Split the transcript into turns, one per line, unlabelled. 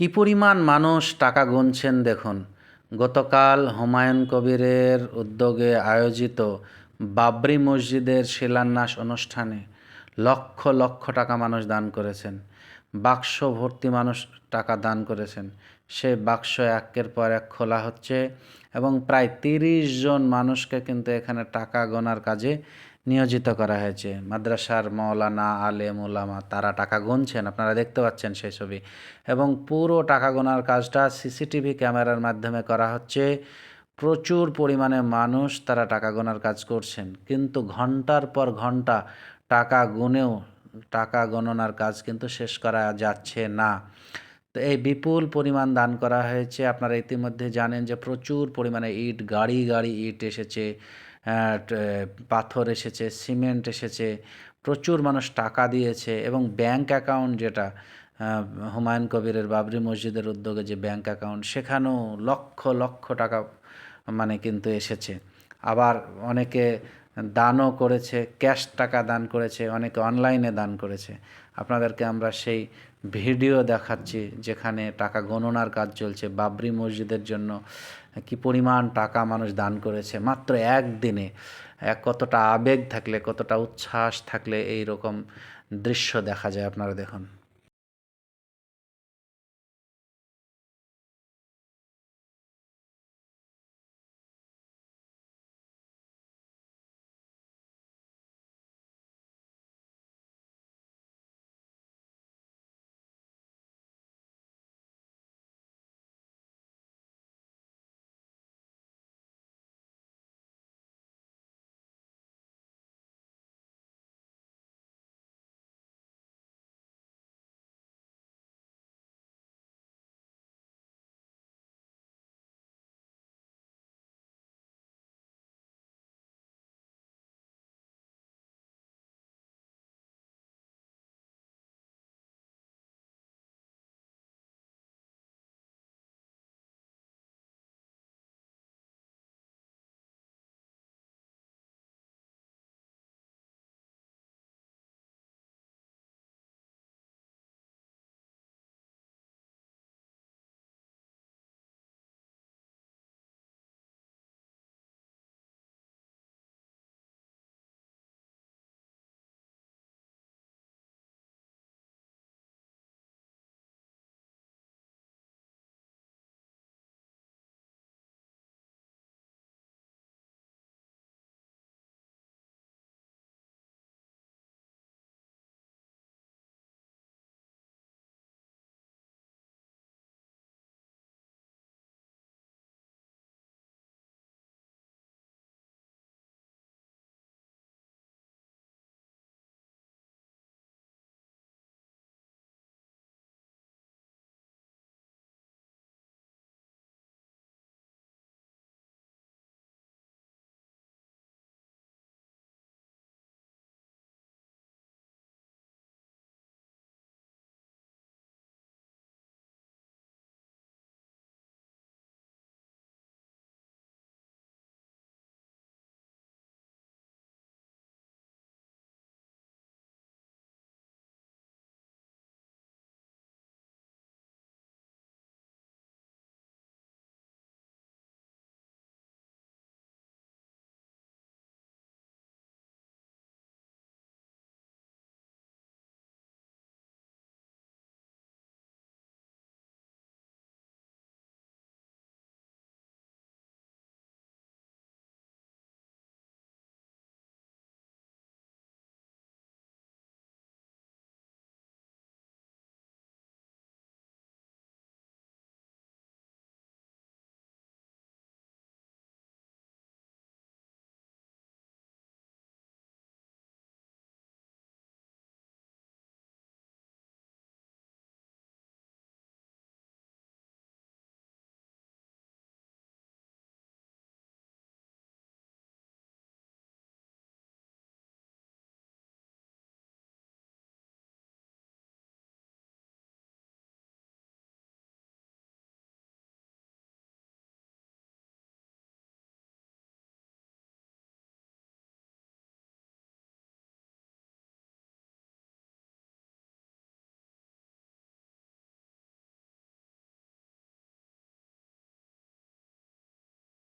কি পরিমাণ মানুষ টাকা গুনছেন দেখুন। গতকাল হুমায়ুন কবিরের উদ্যোগে আয়োজিত বাবরি মসজিদের শিলান্যাস অনুষ্ঠানে লক্ষ লক্ষ টাকা মানুষ দান করেছেন। বাক্স ভর্তি মানুষ টাকা দান করেছেন। সে বাক্স একের পর এক খোলা হচ্ছে এবং প্রায় তিরিশ জন মানুষকে কিন্তু এখানে টাকা গোনার কাজে নিয়োজিত করা হয়েছে। মাদ্রাসার মৌলানা আলেম ওলামা তারা টাকা গুনছেন, আপনারা দেখতে পাচ্ছেন সেই ছবি। এবং পুরো টাকা গোনার কাজটা সিসিটিভি ক্যামেরার মাধ্যমে করা হচ্ছে। প্রচুর পরিমাণে মানুষ তারা টাকা গোনার কাজ করছেন। কিন্তু ঘণ্টার পর ঘণ্টা টাকা গুনেও টাকা গণনার কাজ কিন্তু শেষ করা যাচ্ছে না। তো এই বিপুল পরিমাণ দান করা হয়েছে। আপনারা ইতিমধ্যে জানেন যে প্রচুর পরিমাণে ইট, গাড়ি গাড়ি, ইট এসেছে। পাথর এসেছে, সিমেন্ট এসেছে, প্রচুর মানুষ টাকা দিয়েছে এবং ব্যাংক অ্যাকাউন্ট যেটা হুমায়ুন কবিরের বাবরি মসজিদের উদ্যোগে যে ব্যাংক অ্যাকাউন্ট, সেখানেও লক্ষ লক্ষ টাকা মানে কিন্তু এসেছে। আবার অনেকে দানও করেছে, ক্যাশ টাকা দান করেছে, অনেকে অনলাইনে দান করেছে। আপনাদেরকে আমরা সেই ভিডিও দেখাচ্ছি যেখানে টাকা গণনার কাজ চলছে। বাবরি মসজিদের জন্য কি পরিমাণ টাকা মানুষ দান করেছে। মাত্র একদিনে এক কতটা আবেগ থাকলে, কতটা উচ্ছ্বাস থাকলে এই রকম দৃশ্য দেখা যায়। আপনারা দেখুন।